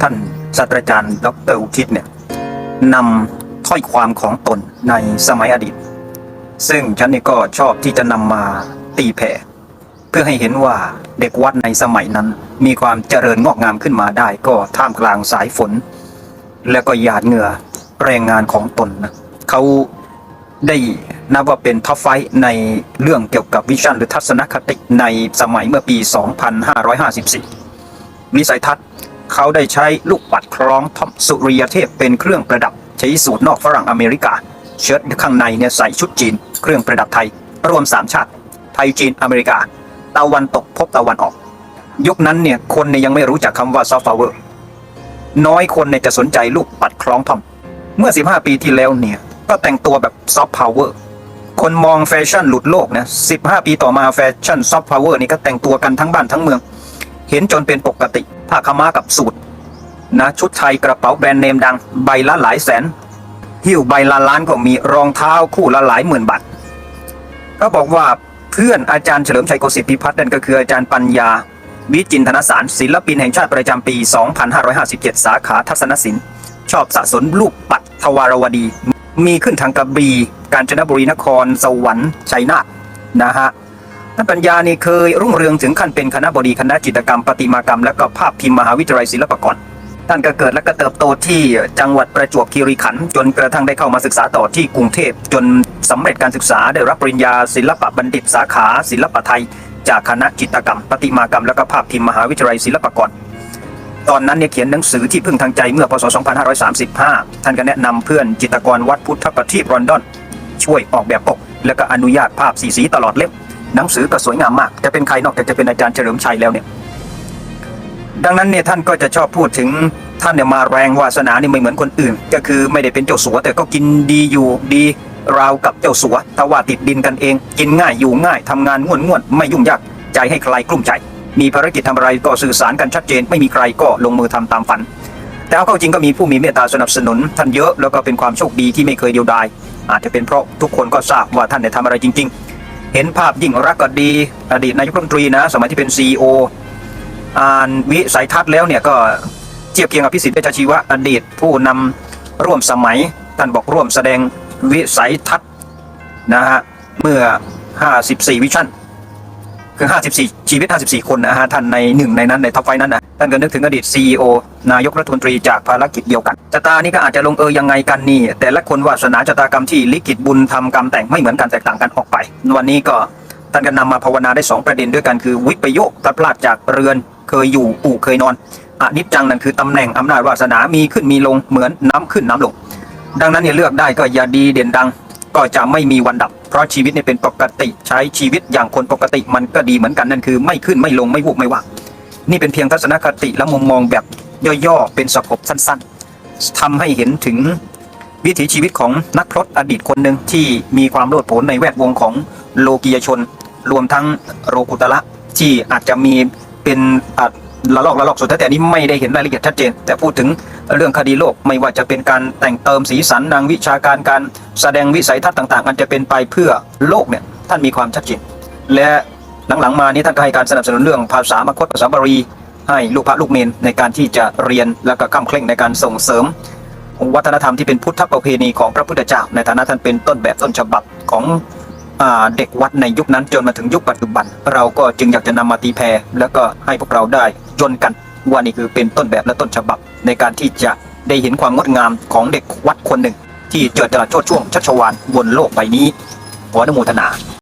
ท่านศาสตราจารย์ ดรอุทิศเนี่ยนำถ้อยความของตนในสมัยอดีต ซึ่งฉันนี่ก็ชอบที่จะนำมาตีแผ่เพื่อให้เห็นว่าเด็กวัดในสมัยนั้น มีความเจริญงอกงามขึ้นมาได้ ก็ท่ามกลางสายฝน และก็หยาดเหงื่อแรงงานของตนนะเขาได้นับว่าเป็นท็อปไฟในเรื่องเกี่ยวกับวิชั่นหรือทัศนคติในสมัยเมื่อปี 2554 วิสัยทัศน์ เขาได้ใช้ลูกปัดคล้องทอมสุริยเทพเป็นเครื่องประดับ ใช้สูตรนอกฝรั่งอเมริกา เชิ้ตข้างในเนี่ยใส่ชุดจีน เครื่องประดับไทย รวม3ชาติ ไทยจีนอเมริกา ตะวันตกพบตะวันออก ยุคนั้นเนี่ยคนเนี่ยยังไม่รู้จักคำว่าซอฟต์พาวเวอร์น้อยคนเนี่ยจะสนใจลูกปัดคล้องทอม เมื่อ 15 ปีที่แล้วเนี่ยก็แต่งตัวแบบซอฟต์พาวเวอร์คนมองแฟชั่นหลุดโลกนะ 15 ปีต่อมาแฟชั่นซอฟต์พาวเวอร์นี่ก็แต่งตัวกันทั้งบ้านทั้งเมือง เห็นจนเป็นปกติผ้าขม้ากับสูทนะชุดไทยกระเป๋าแบรนด์เนมดังใบละหลายแสน หิ้วใบละล้านก็มีรองเท้าคู่ละหลายหมื่นบาทก็บอกว่าเพื่อนอาจารย์เฉลิมชัยโกสิพิพัฒน์นั่นก็คืออาจารย์ปัญญาวิจินทนสารศิลปินแห่งชาติประจำปี 2557 สาขาทัศนศิลป์ ชอบสะสมรูปปัดทวารวดี มีขึ้นทางกระบี่กาญจนบุรีนคร สวรรค์ชัยนาทนะฮะ ท่านปัญญานี่เคยรุ่งเรืองถึงขั้นเป็นคณะบดีคณะจิตกรรมประติมากรรม และก็ภาพพิมพ์มหาวิทยาลัยศิลปากรท่านก็เกิดและก็เติบโตที่จังหวัดประจวบคีรีขันธ์จนกระทั่งได้เข้ามาศึกษาต่อที่กรุงเทพ จนสำเร็จการศึกษาได้รับปริญญาศิลปบัณฑิตสาขา ศิลปไทย จากคณะจิตกรรมประติมากรรม และก็ภาพพิมพ์มหาวิทยาลัยศิลปากรตอนนั้นเนี่ยเขียนหนังสือที่พึ่งทางใจเมื่อพศ 2535 ท่านก็แนะนำเพื่อนจิตกรวัดพุทธประทีปลอนดอน ช่วยออกแบบปก และก็อนุญาตภาพสีสีตลอดเล่ม หนังสือก็สวยงามมาก จะเป็นใครนอกจากจะเป็นอาจารย์เฉลิมชัยแล้วเนี่ย ดังนั้นเนี่ยท่านก็จะชอบพูดถึงท่านเนี่ยมาแรงวาสนานี่ไม่เหมือนคนอื่น ก็คือไม่ได้เป็นเจ้าสัว แต่ก็กินดีอยู่ดีราวกับเจ้าสัวถ้าว่าติดดินกันเอง กินง่ายอยู่ง่ายทำงานง่วนง่วนไม่ยุ่งยากใจให้ใครกลุ้มใจ มีภารกิจทำอะไรก็สื่อสารกันชัดเจน ไม่มีใครก็ลงมือทำตามฝัน แต่เอาเข้าจริงก็มีผู้มีเมตตาสนับสนุน ท่านเยอะแล้วก็เป็นความโชคดีที่ไม่เคยเดียวดายอาจจะเป็นเพราะทุกคนก็ทราบว่าท่านได้ทำอะไรจริง ๆ เห็นภาพยิ่งรักก็ดี อดีตนายกรัฐมนตรีนะ สมัยที่เป็นซีออ่านวิสัยทัศน์แล้วเนี่ยก็เทียบเคียงกับพิสิทธิ์เวชชีวะอดีตผู้นำร่วมสมัยท่านบอกร่วมแสดงวิสัยทัศน์นะฮะเมื่อ 54 วิชั่น คือ 54 ชีวิต 54 คนนะฮะท่านในหนึ่งในนั้นในท็อปไฟนั้นนะท่านก็นึกถึงอดีต CEO นายกรัฐมนตรีจากภารกิจเดียวกันชะตานี้ก็อาจจะลงเอยยังไงกันนี่ แต่ละคนวาสนาชะตากรรมที่ลิขิตบุญทำกรรมแต่งไม่เหมือนกันแตกต่างกันออกไป วันนี้ก็ท่านก็นำมาภาวนาได้ 2 ประเด็นด้วยกันคือ วิปโยคพลัดพรากจากเรือนเคยอยู่อู่เคยนอนอนิจจังนั่นคือตำแหน่งอำนาจวาสนามีขึ้นมีลงเหมือนน้ำขึ้นน้ำลง ดังนั้นเนี่ยเลือกได้ก็อย่าดีเด่นดัง ก็จะไม่มีวันดับ เพราะชีวิตเนี่ยเป็นปกติใช้ชีวิตอย่างคนปกติมันก็ดีเหมือนกันนั่นคือ ไม่ขึ้นไม่ลงไม่วุบไม่ว่างนี่เป็นเพียงทัศนคติและมุมมองแบบย่อๆเป็นสกบสั้นๆทำให้เห็นถึงวิถีชีวิตของนักพรตอดีตคนหนึ่งที่มีความโลดโผนในแวดวงของโลกียชน รวมทั้งโรกุตระที่อาจจะมีเป็น อะละลอกละลอกสุดท้ายแต่นี้ไม่ได้เห็นรายละเอียดชัดเจน แต่พูดถึงเรื่องคดีโลกไม่ว่าจะเป็นการแต่งเติมสีสันทางวิชาการการแสดงวิสัยทัศน์ต่างๆมันจะเป็นไปเพื่อโลกเนี่ยท่านมีความชัดเจนและหลังๆมานี้ท่านก็ให้การสนับสนุนเรื่องภาษามคตภาษาบาลีให้ลูกพระลูกเนนในการที่จะเรียนแล้วก็ข้ามเคร่งในการส่งเสริม วัฒนธรรมที่เป็นพุทธประเพณีของพระพุทธเจ้าในฐานะท่านเป็นต้นแบบต้นฉบับของเด็กวัดในยุคนั้นจนมาถึงยุคปัจจุบัน เราก็จึงอยากจะนำมาตีแผ่แล้วก็ให้พวกเราได้ ยนกันว่านี่คือเป็นต้นแบบและต้นฉบับ ในการที่จะได้เห็นความงดงามของเด็กวัดคนหนึ่ง ที่เจิดจรัสโชดช่วงชัชวานบนโลกใบนี้ขออนุโมทนา